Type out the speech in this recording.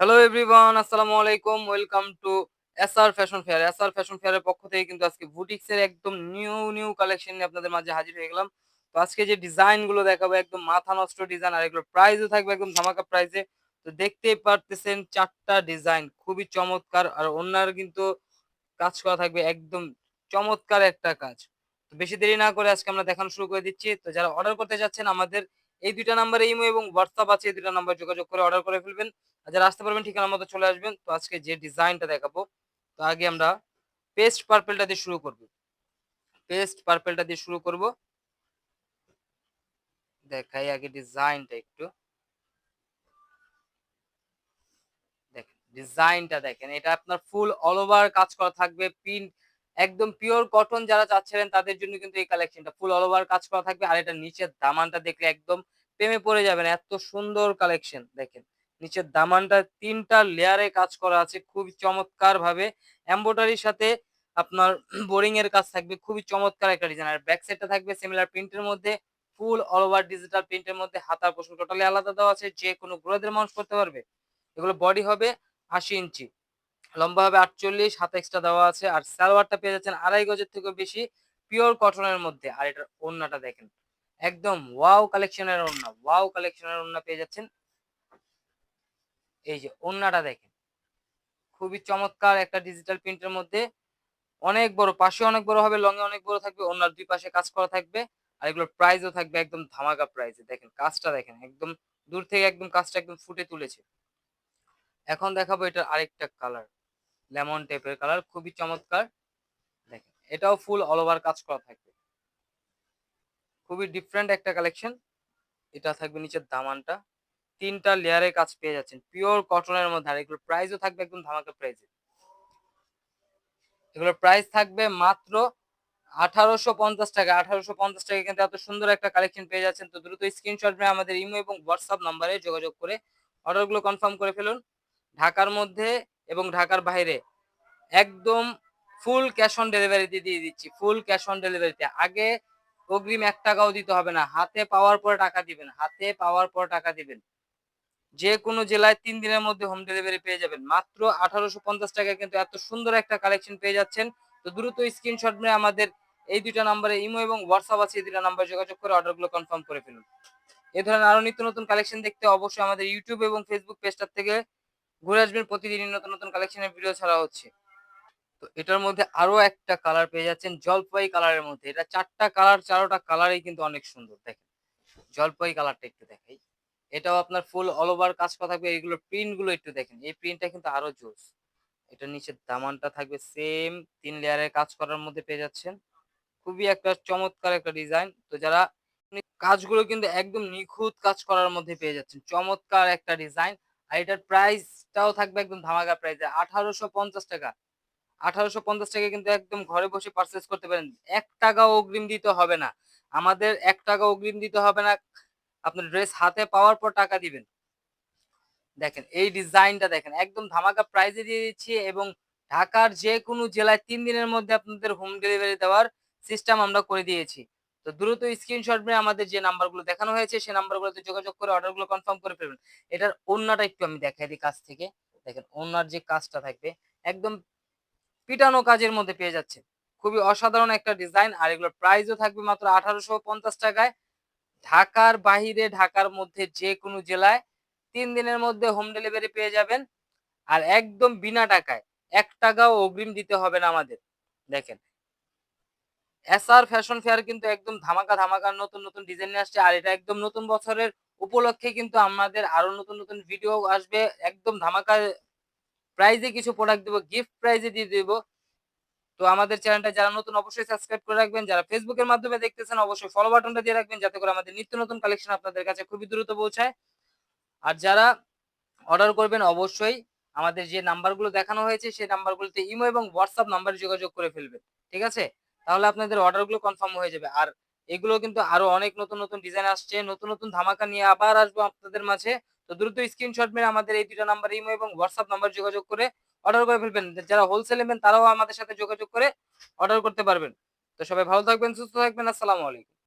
Hello everyone আসসালামু আলাইকুম welcome to SR fashion fair SR fashion ফেয়ারের পক্ষ থেকে কিন্তু আজকে বুটিক্সের একদম নিউ নিউ কালেকশন নিয়ে আপনাদের মাঝে হাজির হয়ে গেলাম। তো আজকে যে ডিজাইনগুলো দেখাবো, একদম মাথা নষ্ট ডিজাইন আর এগুলো প্রাইসও থাকবে একদম ধামাকা প্রাইসে তো দেখতেই পারতেছেন চারটা ডিজাইন খুবই চমৎকার, আর অন্যার কিন্তু কাজ করা থাকবে একদম চমৎকার একটা কাজ। তো বেশি দেরি না করে আজকে আমরা দেখানো শুরু করে দিচ্ছি। তো যারা অর্ডার করতে যাচ্ছেন আমাদের এই দুইটা নাম্বারে ইমো এবং হোয়াটসঅ্যাপ আছে, এই দুইটা নাম্বার যোগাযোগ করে অর্ডার করে ফেলবেন। আর যারা আসতে পারবেন ঠিকানা মতো চলে আসবেন। তো আজকে যে ডিজাইনটা দেখাবো, তো আগে আমরা পেস্ট পার্পেলটা দিয়ে শুরু করব। পেস্ট পার্পেলটা দিয়ে শুরু করব। দেখাই আগে ডিজাইনটা একটু। ডিজাইনটা দেখেন, এটা আপনার ফুল অল ওভার কাজ করা থাকবে। প্রিন্ট একদম পিওর কটন যারা চাচ্ছিলেন, তাদের জন্য কিন্তু এই কালেকশনটা ফুল অল ওভার কাজ করা থাকবে। আর এটা নিচের দামানটা দেখলে একদম প্রেমে পড়ে যাবেন। এত সুন্দর কালেকশন দেখেন। নিচের দামানটা তিনটা লেয়ারে কাজ করা আছে খুবই চমৎকার ভাবে এম্বোটারির সাথে আপনার বোরিং এর কাজ থাকবে, খুবই চমৎকার একটা ডিজাইন আর ব্যাক সাইডটা থাকবে সিমিলার প্রিন্টের মধ্যে ফুল অল ওভার ডিজিটাল প্রিন্টের মধ্যে, হাতার পোষণ টোটালি আলাদা দেওয়া আছে, যে কোনো গ্রোদের মানুষ করতে পারবে। এগুলো বডি হবে আশি ইঞ্চি। লম্বা হবে আটচল্লিশ, হাত এক্সট্রা দেওয়া আছে। আর সালোয়ারটা পেয়ে যাচ্ছেন আড়াই গজের থেকে বেশি পিওর কটনের মধ্যে। আর এটার ওড়নাটা দেখেন। একদম ওয়াও কালেকশনের ওড়না ওয়াও কালেকশনের ওড়না পেয়ে যাচ্ছেন। এই যে ওড়নাটা দেখেন, খুবই চমৎকার একটা ডিজিটাল প্রিন্টের মধ্যে। অনেক বড়, পাশে অনেক বড় হবে লং এ অনেক বড় থাকবে ওনার দুই পাশে কাজ করা থাকবে, আর এগুলোর প্রাইসও থাকবে একদম ধামাকা প্রাইসে দেখেন কাজটা দেখেন, একদম দূর থেকে একদম কাজটা একদম ফুটে তুলেছে। এখন দেখাবো এটার আরেকটা কালার লেমন টাইপের কালার খুবই চমৎকার। দেখেন, এটাও ফুল অল ওভার কাজ করা থাকবে। খুবই ডিফারেন্ট একটা কালেকশন এটা থাকবে নিচের দামানটা। তিনটা লেয়ারে কাজ পেয়ে যাচ্ছেন। পিওর কটনের মধ্যে। আর এগুলোর প্রাইসও থাকবে একদম ধামাকা প্রাইসে এগুলোর প্রাইস থাকবে মাত্র আঠারোশো পঞ্চাশ টাকা। আঠারোশো পঞ্চাশ টাকা কিন্তু এত সুন্দর একটা কালেকশন পেয়ে যাচ্ছেন। তো দ্রুত স্ক্রিনশট নিয়ে আমাদের ইমো এবং হোয়াটসঅ্যাপ নাম্বারে যোগাযোগ করে অর্ডারগুলো কনফার্ম করে ফেলুন। ঢাকার মধ্যে এবং ঢাকার বাইরে একদম ফুল ক্যাশ অন ডেলিভারিতে দিয়ে দিচ্ছি। ফুল ক্যাশ অন ডেলিভারিতে আগে অগ্রিম এক টাকাও দিতে হবে না। হাতে পাওয়ার পর টাকা দিবেন, হাতে পাওয়ার পর টাকা দিবেন। যে কোনো জেলায় তিন দিনের মধ্যে হোম ডেলিভারি পেয়ে যাবেন। মাত্র আঠারোশো পঞ্চাশ টাকায় কিন্তু এত সুন্দর একটা কালেকশন পেয়ে যাচ্ছেন। তো দ্রুত স্ক্রিনশট নিয়ে আমাদের এই দুইটা নাম্বারে ইমো এবং হোয়াটসঅ্যাপ আছে, এই দুইটা নাম্বার যোগাযোগ করে অর্ডারগুলো কনফার্ম করে ফেলুন। এ ধরনের আরও নিত্য নতুন কালেকশন দেখতে অবশ্যই আমাদের ইউটিউব এবং ফেসবুক পেজটার থেকে ঘুরে আসবেন। প্রতিদিনই নতুন নতুন কালেকশনের ভিডিও ছাড়া হচ্ছে। তো এটার মধ্যে আরও একটা কালার পেয়ে যাচ্ছেন জলপাই কালারের মধ্যে। এটা চারটা কালার চারোটা কালারই কিন্তু অনেক সুন্দর, দেখেন। জলপাই কালারটা একটু দেখাই। এটাও আপনার ফুল অল ওভার কাজ করা থাকবে। এইগুলো প্রিন্টগুলো একটু দেখেন। এই প্রিন্টটা কিন্তু আরও জোস। এটা নিচের দামানটা থাকবে সেম তিন লেয়ারের কাজ করার মধ্যে পেয়ে যাচ্ছেন। খুবই একটা চমৎকার একটা ডিজাইন তো যারা কাজগুলো কিন্তু একদম নিখুঁত কাজ করার মধ্যে পেয়ে যাচ্ছেন, চমৎকার একটা ডিজাইন আর এটার প্রাইসটাও থাকবে একদম ধামাকা প্রাইসে আঠারোশো পঞ্চাশ টাকা। আঠারোশো পঞ্চাশ টাকা কিন্তু একদম ঘরে বসে পারচেস করতে পারেন। এক টাকাও অগ্রিম দিতে হবে না। আমাদের এক টাকা অগ্রিম দিতে হবে না। আপনার ড্রেস হাতে পাওয়ার পর টাকা দিবেন। দেখেন, এই ডিজাইনটা দেখেন, একদম ধামাকা প্রাইজে দিয়ে দিচ্ছি এবং ঢাকার যে কোনো জেলায় তিন দিনের মধ্যে আপনাদের হোম ডেলিভারি দেওয়ার সিস্টেম আমরা করে দিয়েছি। তো দ্রুত স্ক্রিনশট নিয়ে আমাদের যে নাম্বারগুলো দেখানো হয়েছে, সেই নাম্বারগুলোতে যোগাযোগ করে অর্ডারগুলো কনফার্ম করে ফেলবেন। এটার অন্যটা একটু আমি দেখাই দিই কাছ থেকে। দেখেন অন্যার যে কাজটা থাকবে, একদম পিটানো কাজের মধ্যে পেয়ে যাচ্ছে। খুবই অসাধারণ একটা ডিজাইন আর এগুলোর প্রাইসও থাকবে মাত্র আঠারোশো পঞ্চাশ টাকায়। ঢাকার বাহিরে, ঢাকার মধ্যে যে কোনো জেলায় তিন দিনের মধ্যে হোম ডেলিভারি পেয়ে যাবেন। আর একদম বিনা টাকায় এক টাকাও অগ্রিম দিতে হবে না আমাদের। দেখেন। এসআর ফ্যাশন ফেয়ার কিন্তু একদম ধামাকা ধামাকা নতুন নতুন ডিজাইন নিয়ে আসছে। আর এটা একদম নতুন বছরের উপলক্ষে কিন্তু আমাদের আরও নতুন নতুন ভিডিও আসবে। একদম ধামাকা প্রাইজে কিছু প্রোডাক্ট দেবো গিফট প্রাইজে দিয়ে দেবো। তো আমাদের চ্যানেলটা যারা নতুন অবশ্যই সাবস্ক্রাইব করে রাখবেন। যারা ফেসবুকের মাধ্যমে দেখতেছেন, অবশ্যই ফলো বাটনটা দিয়ে রাখবেন যাতে করে আমাদের নিত্য নতুন কালেকশন আপনাদের কাছে খুবই দ্রুত পৌঁছায়। আর যারা অর্ডার করবেন, অবশ্যই আমাদের যে নাম্বারগুলো দেখানো হয়েছে, সেই নাম্বারগুলোতে ইমো এবং হোয়াটসঅ্যাপ নাম্বারে যোগাযোগ করে ফেলবেন, ঠিক আছে? তাহলে আপনাদের অর্ডারগুলো কনফার্ম হয়ে যাবে। আর এগুলো কিন্তু আরও অনেক নতুন নতুন ডিজাইন আসছে, নতুন নতুন ধামাকা নিয়ে আবার আসব আপনাদের মাঝে। তো দ্রুত স্ক্রিনশট মেরে আমাদের এই দুটো নাম্বার ইমো এবং হোয়াটসঅ্যাপ নাম্বার যোগাযোগ করে অর্ডার করে ফেলবেন। যারা হোলসেল নেবেন তারাও আমাদের সাথে যোগাযোগ করে অর্ডার করতে পারবেন। তো সবাই ভালো থাকবেন, সুস্থ থাকবেন, আসসালামু আলাইকুম।